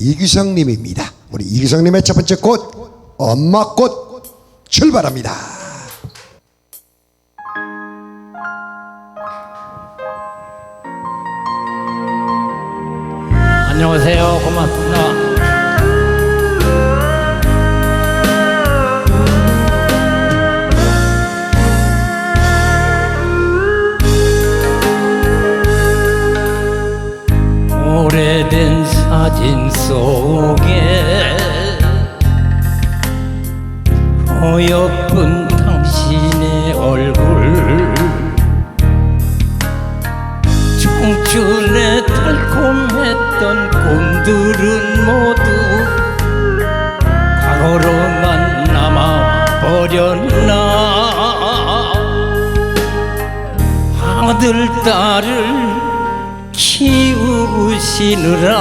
이규성님입니다. 우리 이규성님의 첫 번째 꽃 엄마 꽃 출발합니다. 안녕하세요. 고맙습니다. 청춘에 달콤했던 꿈들은 모두 과거로만 남아 버렸나. 아들 딸을 키우시느라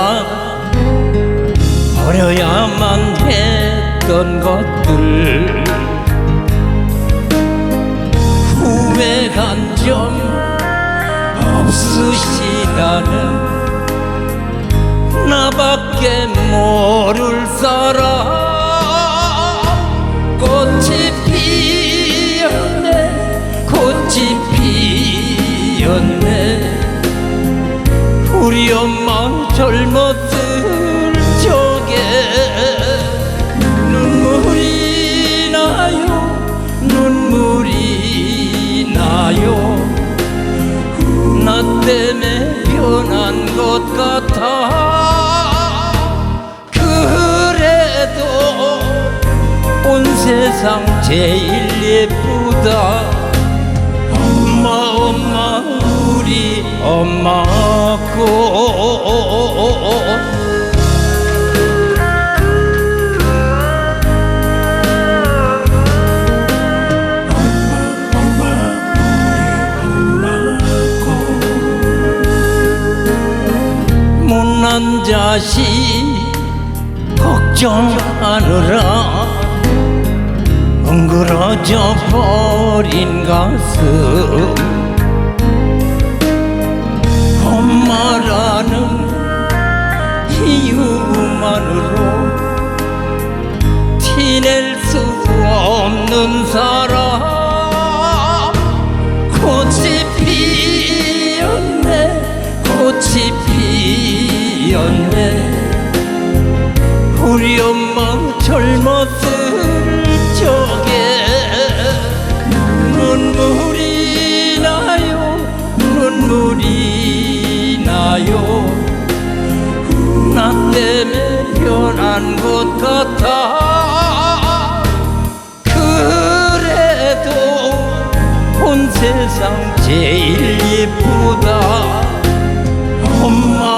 버려야만 했던 것들. 후회한 점 없으시다는 나밖에 모를 사람. 꽃이 피었네 꽃이 피었네. 우리 엄마 젊었을 때문에 변한 것 같아. 그래도 온 세상 제일 예쁘다. 엄마 엄마 우리 엄마 꽃 난 자식 걱정하느라 엉그러져 버린 가슴. 엄마라는 이유만으로 티낼 수 없는 사람 꽃이 피었네 꽃이 피 었네 우리 엄마 젊었을 적에 눈물이 나요 눈물이 나요. 나 때문에 변한 것 같아. 그래도 온 세상 제일 예쁘다. 엄마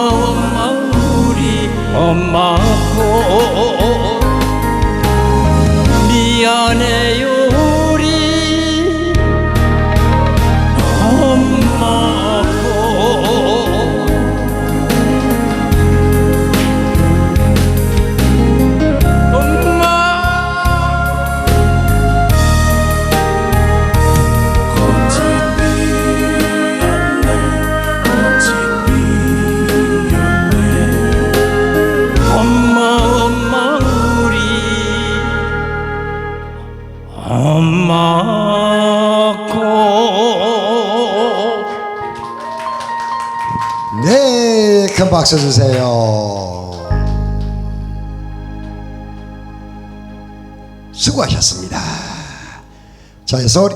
우 박수 주세요. 수고하셨습니다. 자, 우리